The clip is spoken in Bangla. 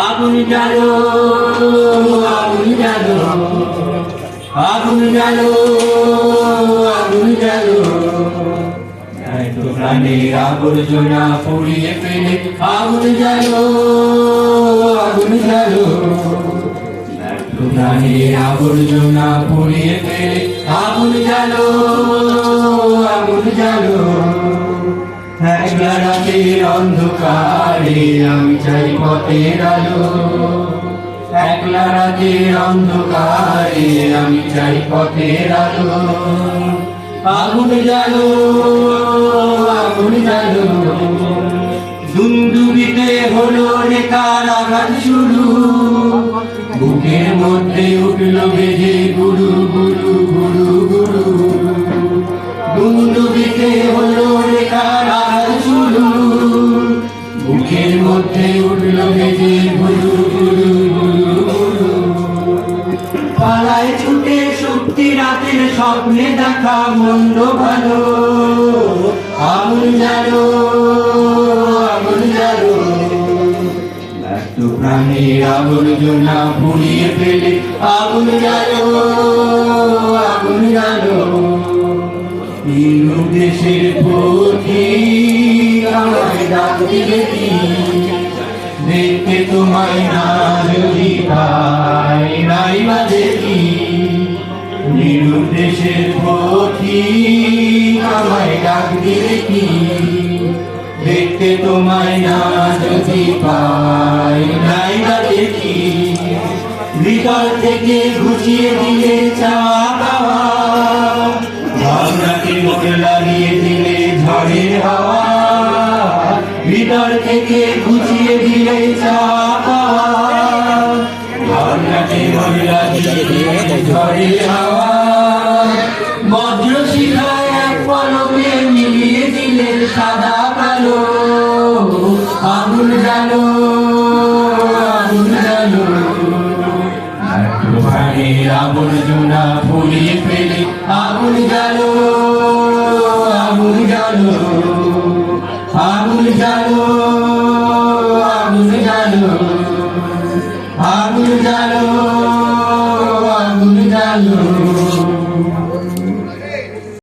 আগুন জ্বালো আগুন জ্বালো আগুন জ্বালো, আগুন এত প্রাণের আবর্জনা পুড়িয়ে ফেলে আগুন জ্বালো, আগুন এত প্রাণের আবর্জনা পুড়িয়ে ফেলে আগুন জ্বালো, আগুন একলা রাতের অন্ধকারে আমি চাই পথের আলো। একলা অন্ধকারে আমি চাই পথের আলো। আগুন জ্বালো আগুন জ্বালো। দুন্দুবিতে হলো রেখার আঘাত শুরু। বুকের মধ্যে উঠল বেজে গুরু। স্বপ্নে দেখা মন্দ ভালো। আগুন জানো আগুন জানো। ব্যর্থ প্রাণীর আবর্জনা পুড়িয়ে ফেলে আগুন জানো আগুন জানো। হিন্দু দেশের পথি আমায় ডাক দিলে দেখতে তোমায় না যদি পাই আমায় ডাক দিলে কি? দেখতে তোমায় না যদি পাই। নাই বা দেখি ভিতর থেকে ঘুষিয়ে দিলে চাওয়া ভাবনাকে মোটে লাগিয়ে দিলে হাওয়া। থেকে দিলে চাপা ভাবনাকে মোটে লাগিয়ে দিলে হাওয়া। শিখায় এক পলকে মিলিয়ে দিলে সাদা কালো আগুন জানো আগুন জানো পানির আবর্জনা পুড়িয়ে ফেলে আগুন জ্বালো আগুন জ্বালো আগুন জ্বালো আগুন জ্বালো আগুন জ্বালো আগুন জ্বালো